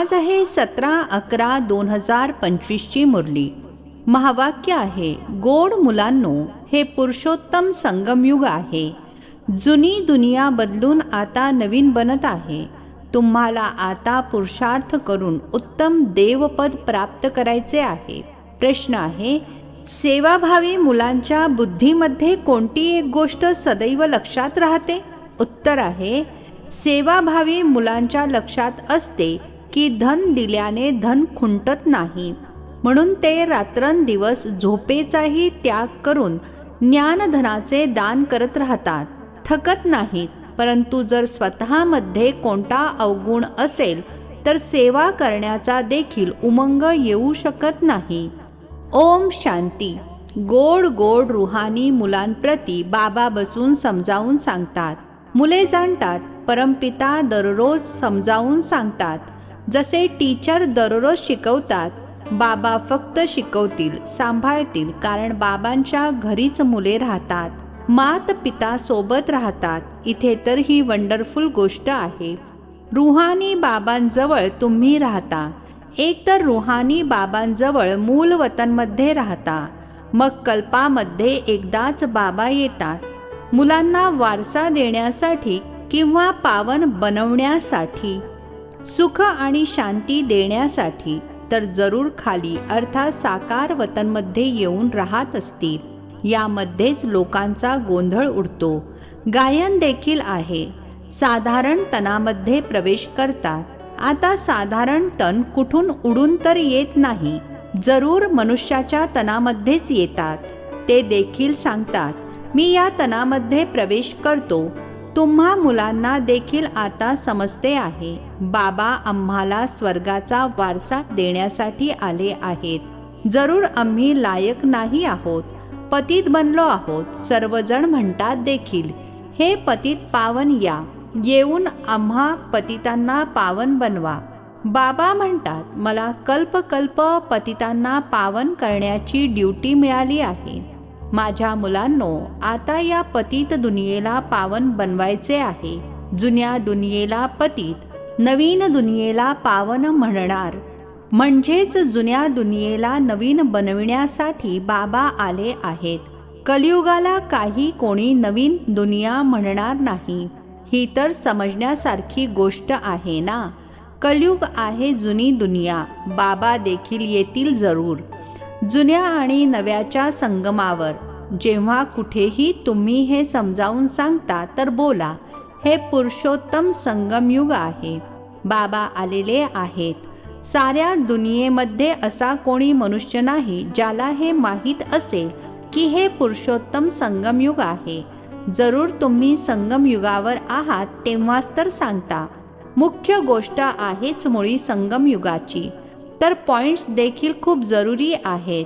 आज आहे सतरा अकरा दोन हजार पंचवीसची मुरली. महावाक्य आहे गोड मुलांनो हे पुरुषोत्तम संगमयुग आहे. जुनी दुनिया बदलून आता नवीन बनत आहे. तुम्हाला आता पुरुषार्थ करून उत्तम देवपद प्राप्त करायचे आहे. प्रश्न आहे सेवाभावी मुलांच्या बुद्धीमध्ये कोणती एक गोष्ट सदैव लक्षात राहते? उत्तर आहे सेवाभावी मुलांच्या लक्षात असते की धन दिल्याने धन खुंटत नाही. म्हणून ते रात्रंदिवस झोपेचाही त्याग करून ज्ञानधनाचे दान करत राहतात. थकत नाहीत परंतु जर स्वतःमध्ये कोणता अवगुण असेल तर सेवा करण्याचा देखील उमंग येऊ शकत नाही. ओम शांती. गोड गोड रुहानी मुलांप्रती बाबा बसून समजावून सांगतात. मुले जाणतात परमपिता दररोज समजावून सांगतात. जसे टीचर दररोज शिकवतात बाबा फक्त शिकवतील सांभाळतील कारण बाबांच्या घरीच मुले राहतात. मात पिता सोबत राहतात इथे तर ही वंडरफुल गोष्ट आहे. रुहानी बाबांजवळ तुम्ही राहता. एक तर रुहानी बाबांजवळ मूल वतनमध्ये राहता. मग कल्पामध्ये एकदाच बाबा येतात. मुलांना वारसा देण्यासाठी किंवा पावन बनवण्यासाठी. सुख आणि शांती देण्यासाठी तर जरूर खाली अर्थात साकार वतनमध्ये येऊन राहत असतील. यामध्येच लोकांचा गोंधळ उडतो. गायन देखील आहे. साधारण तणामध्ये प्रवेश करतात. आता साधारण तण कुठून उडून तर येत नाही. जरूर मनुष्याच्या तणामध्येच येतात. ते देखील सांगतात मी या तणामध्ये प्रवेश करतो. तुम्हा मुलांना देखील आता समजते आहे. बाबा आम्हाला स्वर्गाचा वारसा देण्यासाठी आले आहेत. जरूर आम्ही लायक नाही आहोत. पतित बनलो आहोत. सर्वजण म्हणतात देखील हे पतित पावन या. येऊन आम्हा पतितांना पावन बनवा. बाबा म्हणतात मला कल्पकल्प पतितांना पावन करण्याची ड्युटी मिळाली आहे. माझ्या मुलांनो आता या पतित दुनियेला पावन बनवायचे आहे. जुन्या दुनियेला पतित नवीन दुनियेला पावन म्हणणार. म्हणजेच जुन्या दुनियेला नवीन बनविण्यासाठी बाबा आले आहेत. कलियुगाला काही कोणी नवीन दुनिया म्हणणार नाही. ही तर समजण्यासारखी गोष्ट आहे ना? कलियुग आहे जुनी दुनिया. बाबा देखील येतील जरूर. जुन्या आणि नव्याच्या संगमावर. जेव्हा कुठेही तुम्ही हे समजावून सांगता तर बोला. हे पुरुषोत्तम संगमयुग आहे. बाबा आलेले आहेत. साऱ्या दुनियेमध्ये असा कोणी मनुष्य नाही ज्याला हे माहीत असेल की हे पुरुषोत्तम संगमयुग आहे. जरूर तुम्ही संगमयुगावर आहात तेव्हाच तर सांगता. मुख्य गोष्ट आहेच मुळी संगमयुगाची. तर पॉइंट्स देखील खूप जरुरी आहेत.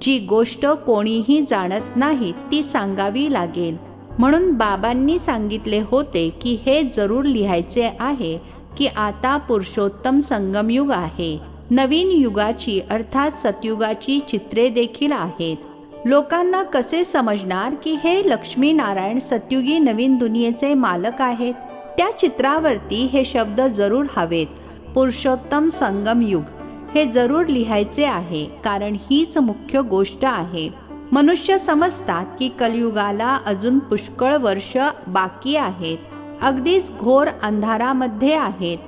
जी गोष्ट कोणीही जाणत नाही ती सांगावी लागेल. म्हणून बाबांनी सांगितले होते की हे जरूर लिहायचे आहे की आता पुरुषोत्तम संगमयुग आहे. नवीन युगाची अर्थात सतयुगाची चित्रे देखील आहेत. लोकांना कसे समजणार की हे लक्ष्मी नारायण सतयुगी नवीन दुनियेचे मालक आहेत? त्या चित्रावरती हे शब्द जरूर हवेत. पुरुषोत्तम संगमयुग हे जरूर लिहायचे आहे कारण हीच मुख्य गोष्ट आहे. मनुष्य समजतात की कलियुगाला अजून पुष्कळ वर्ष बाकी आहेत. अगदीच घोर अंधारामध्ये आहेत.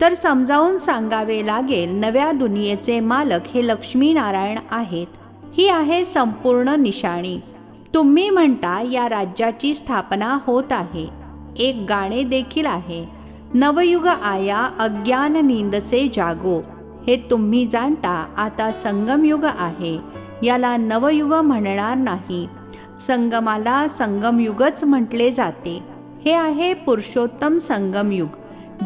तर समजावून सांगावे लागेल नव्या दुनियेचे मालक हे लक्ष्मी नारायण आहेत. ही आहे संपूर्ण निशाणी. तुम्ही म्हणता या राज्याची स्थापना होत आहे. एक गाणे देखील आहे. नवयुग आया अज्ञान निंदसे जागो. हे तुम्ही जाणता आता संगमयुग आहे. याला नवयुग म्हणणार नाही. संगमाला संगमयुगच म्हटले जाते. हे आहे पुरुषोत्तम संगमयुग.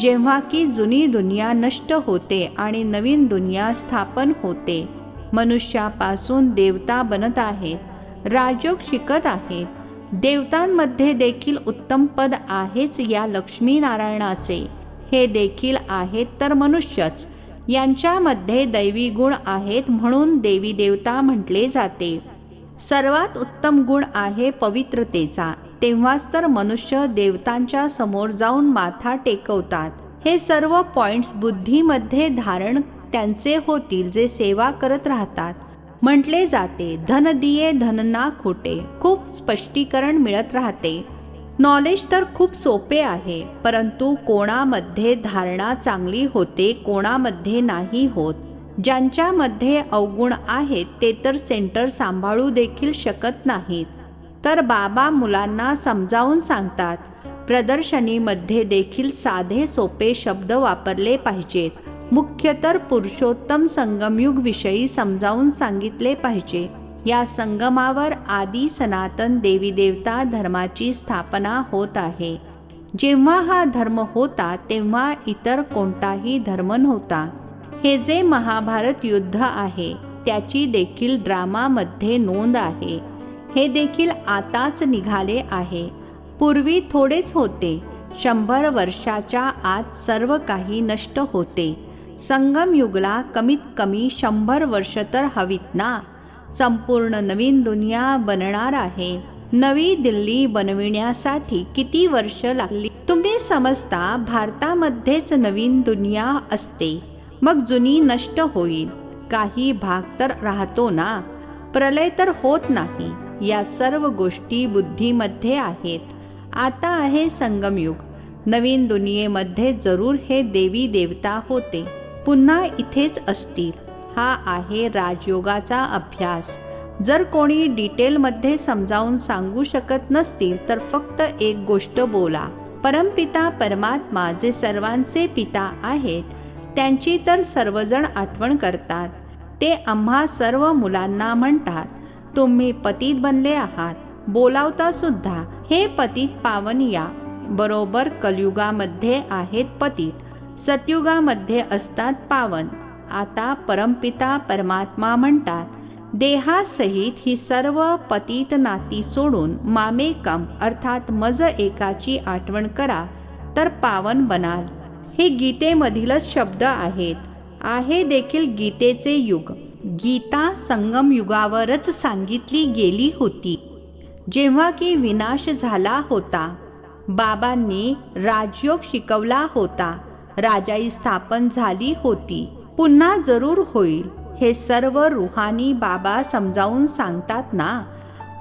जेव्हा की जुनी दुनिया नष्ट होते आणि नवीन दुनिया स्थापन होते. मनुष्यापासून देवता बनत आहेत. राजयोग शिकत आहेत. देवतांमध्ये देखील उत्तम पद आहेच या लक्ष्मीनारायणाचे. हे देखील आहेत तर मनुष्यच. यांच्यामध्ये दैवी गुण आहेत म्हणून देवी देवता म्हटले जाते. सर्वात उत्तम गुण आहे पवित्रतेचा. तेव्हाच तर मनुष्य देवतांच्या समोर जाऊन माथा टेकवतात. हे सर्व पॉइंट्स बुद्धीमध्ये धारण त्यांचे होतील जे सेवा करत राहतात. म्हटले जाते धन दिये धन ना खोटे. खूप स्पष्टीकरण मिळत राहते. नॉलेज तर खूप सोपे आहे परंतु कोणामध्ये धारणा चांगली होते कोणामध्ये नाही होत. ज्यांच्यामध्ये अवगुण आहेत ते तर सेंटर सांभाळू देखील शकत नाहीत. तर बाबा मुलांना समजावून सांगतात प्रदर्शनीमध्ये देखील साधे सोपे शब्द वापरले पाहिजेत. मुख्य तर पुरुषोत्तम संगमयुग विषयी समजावून सांगितले पाहिजे. या संगमावर आदी सनातन देवी देवता धर्माची स्थापना होत आहे. जेव्हा हा धर्म होता तेव्हा इतर कोणताही धर्म नव्हता. हे जे महाभारत युद्ध आहे त्याची देखील ड्रामामध्ये नोंद आहे. हे देखील आताच निघाले आहे. पूर्वी थोडेच होते. शंभर वर्षाच्या आत सर्व काही नष्ट होते. संगम युगला कमीत कमी शंभर वर्ष तर हवीत ना? संपूर्ण नवीन दुनिया बनणार आहे. नवी दिल्ली बनविण्यासाठी किती वर्ष लागली? तुम्ही समजता भारतामध्येच नवीन दुनिया असते. मग जुनी नष्ट होईल. काही भाग तर राहतो ना? प्रलय तर होत नाही. या सर्व गोष्टी बुद्धीमध्ये आहेत. आता आहे संगमयुग. नवीन दुनियेमध्ये जरूर हे देवी देवता होते. पुन्हा इथेच असतील. हा आहे राजयोगाचा अभ्यास. जर कोणी डिटेलमध्ये समजावून सांगू शकत नसतील तर फक्त एक गोष्ट बोला. परमपिता परमात्मा जे सर्वांचे पिता आहेत त्यांची तर सर्वजण आठवण करतात. ते आम्हा सर्व मुलांना म्हणतात तुम्ही पतीत बनले आहात. बोलावता सुद्धा हे पतित पावन या. बरोबर कलयुगामध्ये आहेत पतित सतयुगामध्ये असतात पावन. आता परमपिता परमात्मा म्हणतात देहासहित ही सर्व पतित नाती सोडून मामेकम अर्थात मज एकाची आठवण करा तर पावन बनाल. हे गीतेमधीलच शब्द आहेत. आहे देखील गीतेचे युग. गीता संगम युगावरच सांगितली गेली होती. जेव्हा की विनाश झाला होता. बाबांनी राजयोग शिकवला होता. राजाई स्थापन झाली होती. पुन्हा जरूर होईल. हे सर्व रुहानी बाबा समजावून सांगतात ना?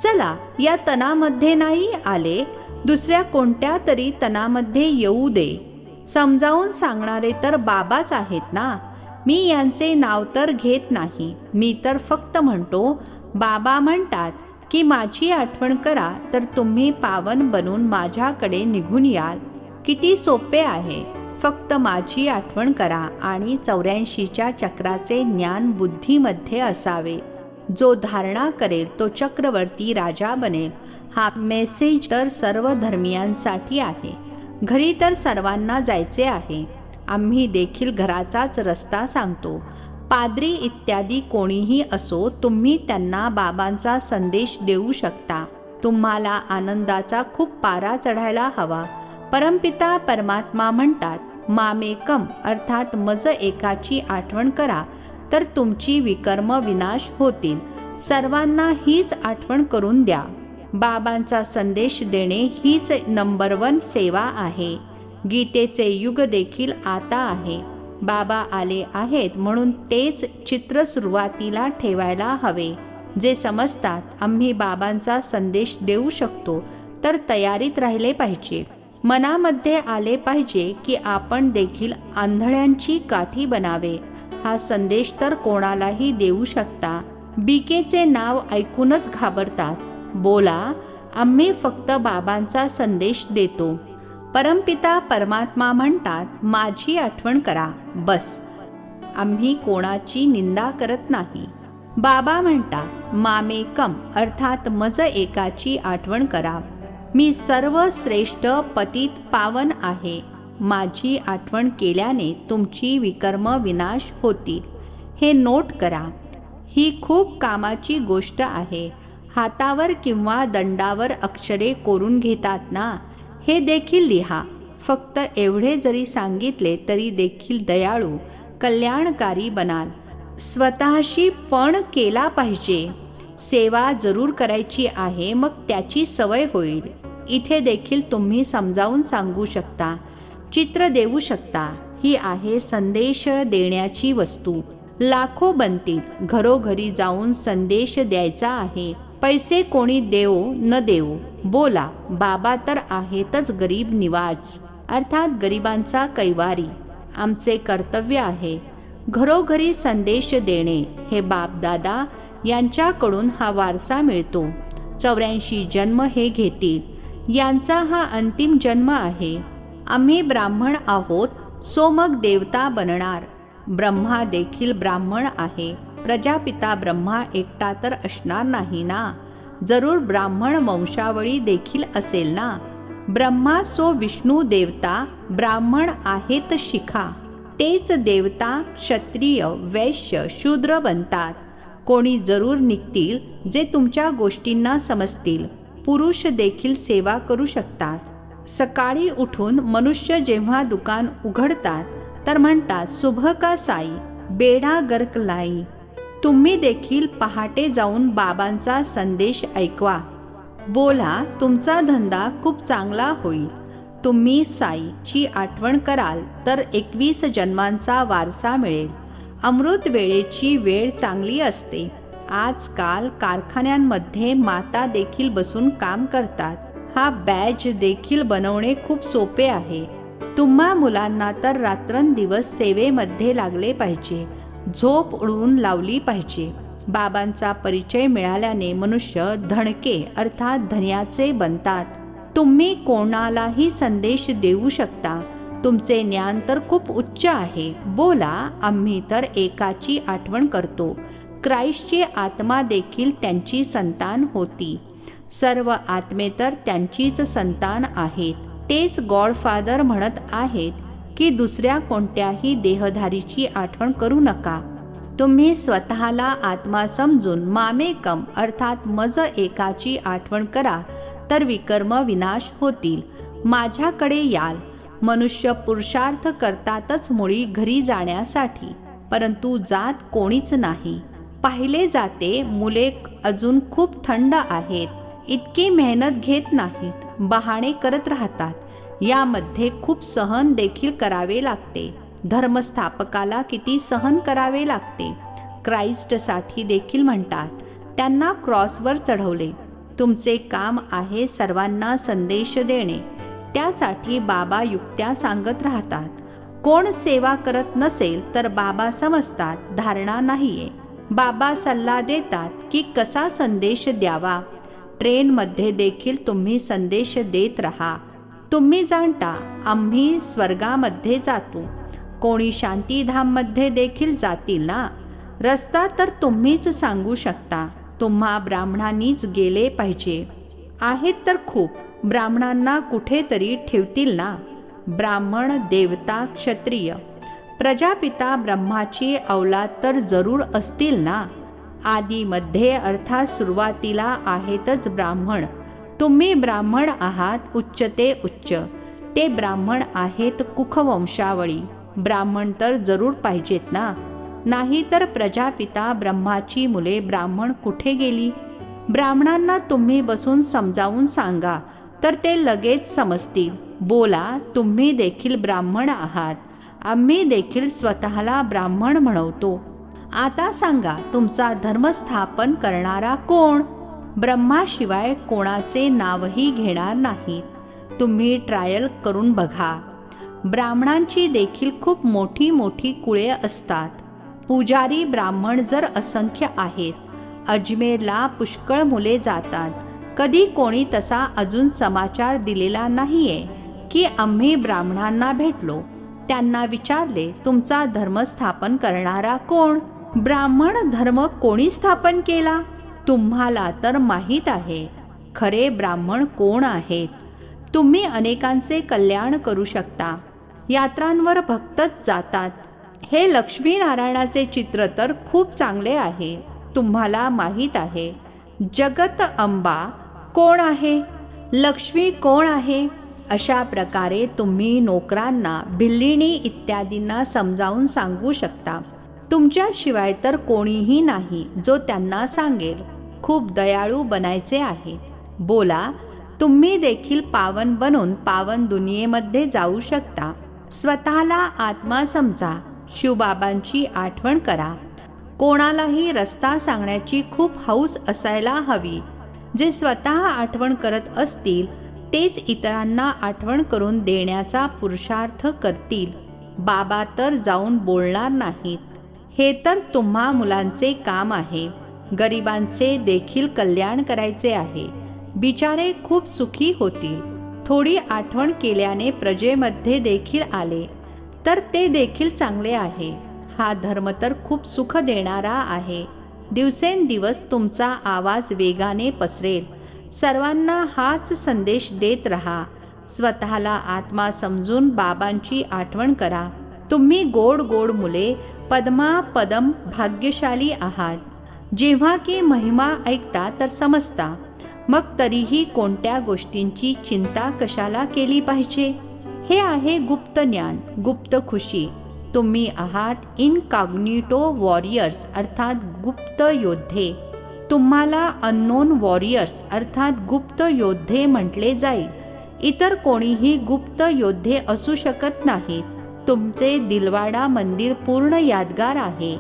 चला या तणामध्ये नाही आले. दुसऱ्या कोणत्या तरी तणामध्ये येऊ दे. समजावून सांगणारे तर बाबाच आहेत ना? मी यांचे नाव तर घेत नाही. मी तर फक्त म्हणतो बाबा म्हणतात की माझी आठवण करा तर तुम्ही पावन बनून माझ्याकडे निघून याल. किती सोपे आहे. फक्त माझी आठवण करा आणि चौऱ्याऐंशीच्या चक्राचे ज्ञान बुद्धीमध्ये असावे. जो धारणा करेल तो चक्रवर्ती राजा बनेल. हा मेसेज तर सर्व धर्मियांसाठी आहे. घरी तर सर्वांना जायचे आहे. आम्ही देखील घराचाच रस्ता सांगतो. पाद्री इत्यादी कोणीही असो तुम्ही त्यांना बाबांचा संदेश देऊ शकता. तुम्हाला आनंदाचा खूप पारा चढायला हवा. परमपिता परमात्मा म्हणतात मामेकम अर्थात मज एकाची आठवण करा तर तुमची विकर्म विनाश होतील. सर्वांना हीच आठवण करून द्या. बाबांचा संदेश देणे हीच नंबर वन सेवा आहे. गीतेचे युग देखील आता आहे. बाबा आले आहेत म्हणून तेच चित्र सुरुवातीला ठेवायला हवे. जे समजतात आम्ही बाबांचा संदेश देऊ शकतो तर तयारीत राहिले पाहिजे. मनामध्ये आले पाहिजे की आपण देखील आंधळ्यांची काठी बनावे. हा संदेश तर कोणालाही देऊ शकता. बीकेचे नाव ऐकूनच घाबरतात. बोला आम्ही फक्त बाबांचा संदेश देतो. परमपिता परमात्मा म्हणतात माझी आठवण करा बस. आम्ही कोणाची निंदा करत नाही. बाबा म्हणतात मामेकम अर्थात मज एकाची आठवण करा. मी सर्व श्रेष्ठ पतित पावन आहे. माझी आठवण केल्याने तुमची विकर्म विनाश होतील हे नोट करा. ही खूप कामाची गोष्ट आहे. हातावर किंवा दंडावर अक्षरे कोरून घेतात ना? हे देखील लिहा. फक्त एवढे जरी सांगितले तरी देखील दयाळू कल्याणकारी बनाल. स्वतःशी पण केला पाहिजे. सेवा जरूर करायची आहे मग त्याची सवय होईल. इथे देखील तुम्ही समजावून सांगू शकता चित्र देऊ शकता. ही आहे संदेश देण्याची वस्तू. लाखो बनतील घरोघरी जाऊन संदेश द्यायचा आहे. पैसे कोणी देवो न देवो. बोला बाबा तर आहेतच गरीब निवाज. अर्थात गरिबांचा कैवारी. आमचे कर्तव्य आहे घरोघरी संदेश देणे. हे बापदादा यांच्याकडून हा वारसा मिळतो. चौऱ्याऐंशी जन्म हे घेतील. यांचा हा अंतिम जन्म आहे. आम्ही ब्राह्मण आहोत सो मग देवता बनणार. ब्रह्मा देखील ब्राह्मण आहे. प्रजापिता ब्रह्मा एकटा तर असणार नाही ना? जरूर ब्राह्मण वंशावळी देखील असेल ना? ब्रह्मा सो विष्णू देवता ब्राह्मण आहेत शिखा. तेच देवता क्षत्रिय वैश्य शूद्र बनतात. कोणी जरूर निघतील जे तुमच्या गोष्टींना समजतील. पुरुष देखील सेवा करू शकतात. सकाळी उठून मनुष्य जेव्हा दुकान उघडतात तर म्हणतात शुभ का साई? बेडा गर्क लाई. तुम्ही देखील पहाटे जाऊन बाबांचा संदेश ऐकवा. बोला तुमचा धंदा खूप चांगला होईल. तुम्ही साईची आठवण कराल तर एकवीस जन्मांचा वारसा मिळेल. अमृत वेळेची वेळ चांगली असते. आजकाल कारखान्यांमध्ये माता देखील बसून काम करतात. हा बॅज देखील बनवणे खूप सोपे आहे. तुम्हा मुलांना तर रात्रंदिवस सेवेमध्ये लागले पाहिजे. झोप उडवून लावली पाहिजे. बाबांचा परिचय मिळाल्याने मनुष्य धणके अर्थात धन्याचे बनतात. तुम्ही कोणालाही संदेश देऊ शकता. तुमचे ज्ञान तर खूप उच्च आहे. बोला आम्ही तर एकाची आठवण करतो. क्राईस्टची आत्मा देखील त्यांची संतान होती. सर्व आत्मे तर त्यांचीच संतान आहेत. तेच गॉडफादर म्हणत आहेत की दुसऱ्या कोणत्याही देहधारीची आठवण करू नका. तुम्ही स्वतःला आत्मा समजून मामेकम अर्थात मज एकाची आठवण करा तर विकर्म विनाश होतील. माझ्याकडे याल. मनुष्य पुरुषार्थ करतातच मुळी घरी जाण्यासाठी परंतु जात कोणीच नाही. पाहिले जाते मुले अजून खूप थंड आहेत इतकी मेहनत घेत नाहीत बहाणे करत राहतात. यामध्ये खूप सहन देखील करावे लागते. धर्मस्थापकाला किती सहन करावे लागते क्राइस्टसाठी देखील म्हणतात. त्यांना क्रॉसवर चढवले. तुमचे काम आहे सर्वांना संदेश देणे. त्यासाठी बाबा युक्त्या सांगत राहतात. कोण सेवा करत नसेल तर बाबा समजतात धारणा नाहीये. बाबा सल्ला देतात की कसा संदेश द्यावा? ट्रेनमध्ये देखील तुम्ही संदेश देत राहा. तुम्ही जाणता आम्ही स्वर्गामध्ये जातो. कोणी शांतीधाममध्ये देखील जातील ना? रस्ता तर तुम्हीच सांगू शकता. तुम्हा ब्राह्मणांनीच गेले पाहिजे. आहेत तर खूप. ब्राह्मणांना कुठेतरी ठेवतील ना? ब्राह्मण देवता क्षत्रिय. प्रजापिता ब्रह्माची अवलाद तर जरूर असतील ना? आदीमध्ये अर्थात सुरुवातीला आहेतच ब्राह्मण. तुम्ही ब्राह्मण आहात उच्च ते उच्च. ते ब्राह्मण आहेत कुखवंशावळी. ब्राह्मण तर जरूर पाहिजेत ना? नाही तर प्रजापिता ब्रह्माची मुले ब्राह्मण कुठे गेली? ब्राह्मणांना तुम्ही बसून समजावून सांगा तर ते लगेच समजतील. बोला तुम्ही देखील ब्राह्मण आहात. आम्ही देखील स्वतःला ब्राह्मण म्हणवतो. आता सांगा तुमचा धर्मस्थापन करणारा कोण? ब्रह्माशिवाय कोणाचे नावही घेणार नाहीत तुम्ही ट्रायल करून बघा. ब्राह्मणांची देखील खूप मोठी मोठी कुळे असतात. पुजारी ब्राह्मण जर असंख्य आहेत अजमेरला पुष्कळ मुले जातात. कधी कोणी तसा अजून समाचार दिलेला नाहीये की आम्ही ब्राह्मणांना भेटलो. त्यांना विचारले तुमचा धर्म स्थापन करणारा कोण? ब्राह्मण धर्म कोणी स्थापन केला? तुम्हाला तर माहीत आहे. खरे ब्राह्मण कोण आहेत? तुम्ही अनेकांचे कल्याण करू शकता. यात्रांवर भक्तच जातात. हे लक्ष्मीनारायणाचे चित्र तर खूप चांगले आहे. तुम्हाला माहीत आहे. जगत अंबा कोण आहे? लक्ष्मी कोण आहे? अशा प्रकारे तुम्ही नोकरांना भिल्लिणी इत्यादींना समजावून सांगू शकता. तुमच्याशिवाय तर कोणीही नाही जो त्यांना सांगेल. खूप दयाळू बनायचे आहे. बोला तुम्ही देखील पावन बनून पावन दुनियेमध्ये जाऊ शकता. स्वतःला आत्मा समजा. शिवबाबांची आठवण करा. कोणालाही रस्ता सांगण्याची खूप हौस असायला हवी. जे स्वतः आठवण करत असतील तेच इतरांना आठवण करून देण्याचा पुरुषार्थ करतील. बाबा तर जाऊन बोलणार नाहीत. हे तर तुम्हा मुलांचे काम आहे. गरिबांचे देखील कल्याण करायचे आहे. बिचारे खूप सुखी होतील. थोडी आठवण केल्याने प्रजेमध्ये देखील आले. तर ते देखील चांगले आहे. हा धर्म तर खूप सुख देणारा आहे. दिवसेंदिवस तुमचा आवाज वेगाने पसरेल. सर्वांना हाच संदेश देत रहा. स्वतःला आत्मा समजून बाबांची आठवण करा. तुम्ही गोड गोड मुले पद्मा पदम भाग्यशाली आहात. जेव्हा की महिमा ऐकता तर समजता. मग तरीही कोणत्या गोष्टींची चिंता कशाला केली पाहिजे? हे आहे गुप्त ज्ञान गुप्त खुशी. तुम्ही आहात इनकॉग्निटो वॉरियर्स अर्थात गुप्त योद्धे. तुम्हाला अननोन वॉरियर्स अर्थात गुप्त योद्धे म्हटले जाईल. इतर कोणीही गुप्त योद्धे असू शकत नाहीत. तुमचे दिलवाडा मंदिर पूर्ण यादगार आहे.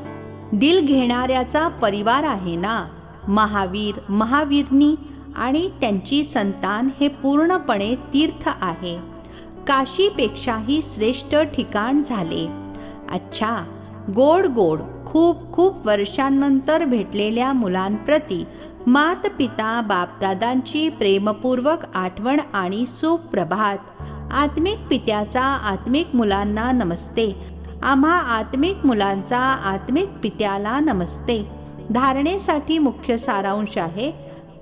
दिल घेणाऱ्याचा परिवार आहे ना? महावीर महावीरनी आणि त्यांची संतान हे पूर्णपणे तीर्थ आहे. काशीपेक्षाही श्रेष्ठ ठिकाण झाले. अच्छा गोड गोड. खूप खूप वर्षांनंतर भेटलेल्या मुलांप्रती मात पिता बापदादांची प्रेमपूर्वक आठवण आणि सुप्रभात. आत्मिक पित्याचा आत्मिक मुलांना नमस्ते. आम्हा आत्मिक मुलांचा आत्मिक पित्याला नमस्ते. धारणेसाठी मुख्य सारांश आहे.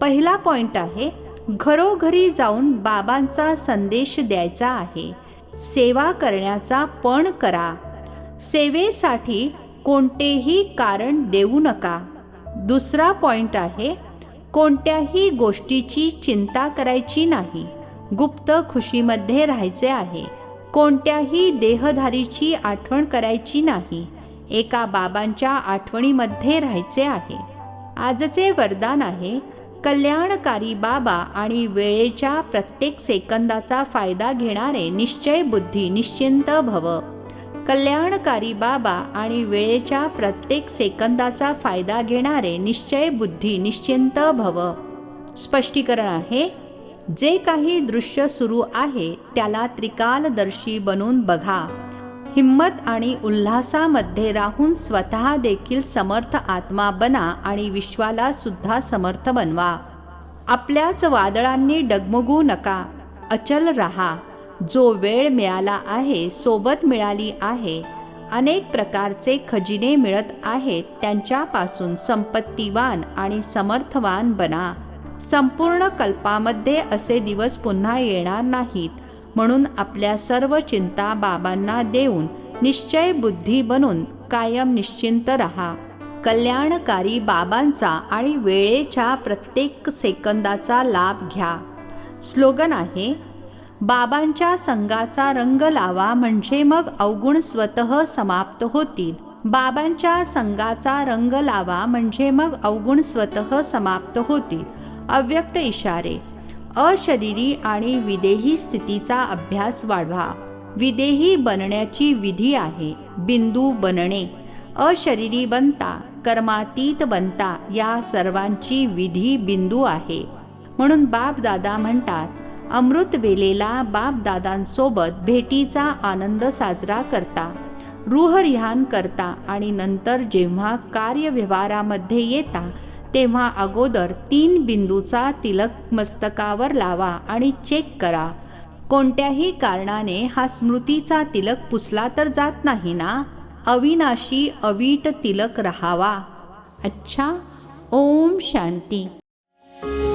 पहिला पॉइंट आहे घरोघरी जाऊन बाबांचा संदेश द्यायचा आहे. सेवा करण्याचा पण करा. सेवेसाठी कोणतेही कारण देऊ नका. दुसरा पॉइंट आहे कोणत्याही गोष्टीची चिंता करायची नाही. गुप्त खुशीमध्ये राहायचे आहे. कोणत्याही देहधारीची आठवण करायची नाही. एका बाबांच्या आठवणीमध्ये राहायचे आहे. आजचे वरदान आहे कल्याणकारी बाबा आणि वेळेच्या प्रत्येक सेकंदाचा फायदा घेणारे निश्चय बुद्धी निश्चिंत भव. कल्याणकारी बाबा आणि वेळेच्या प्रत्येक सेकंदाचा फायदा घेणारे निश्चय बुद्धी निश्चिंत भव. स्पष्टीकरण आहे जे काही दृश्य सुरू आहे त्याला त्रिकालदर्शी बनून बघा. हिम्मत आणि उल्हासामध्ये राहून स्वतः देखील समर्थ आत्मा बना आणि विश्वाला सुद्धा समर्थ बनवा. आपल्याच वादळांनी डगमगू नका अचल रहा. जो वेळ मिळाला आहे सोबत मिळाली आहे. अनेक प्रकारचे खजिने मिळत आहेत त्यांच्यापासून संपत्तीवान आणि समर्थवान बना. संपूर्ण कल्पामध्ये असे दिवस पुन्हा येणार नाहीत म्हणून आपल्या सर्व चिंता बाबांना देऊन निश्चय बुद्धी बनून कायम निश्चिंत रहा. कल्याणकारी बाबांचा आणि वेळेच्या प्रत्येक सेकंदाचा लाभ घ्या. स्लोगन आहे बाबांच्या संगाचा रंग लावा म्हणजे मग अवगुण स्वतः समाप्त होतील. बाबांच्या संगाचा रंग लावा म्हणजे मग अवगुण स्वतः समाप्त होतील. अव्यक्त इशारे. अशरीरी आणि विदेही स्थितीचा अभ्यास वाढवा. विदेही बनण्याची विधी आहे. बिंदू बनणे. अशरीरी बनता कर्मातीत बनता या सर्वांची विधी बिंदू आहे. म्हणून बाप दादा म्हणतात अमृत वेलेला बाप दादांसोबत भेटीचा आनंद साजरा करता रुहरिहान करता आणि नंतर जेव्हा कार्यव्यवहारामध्ये येता तेव्हा अगोदर तीन बिंदूचा तिलक मस्तकावर लावा आणि चेक करा. कोणत्याही कारणाने हा स्मृतीचा तिलक पुसला तर जात नाही ना? अविनाशी अवीट तिलक राहावा. अच्छा ओम शांती.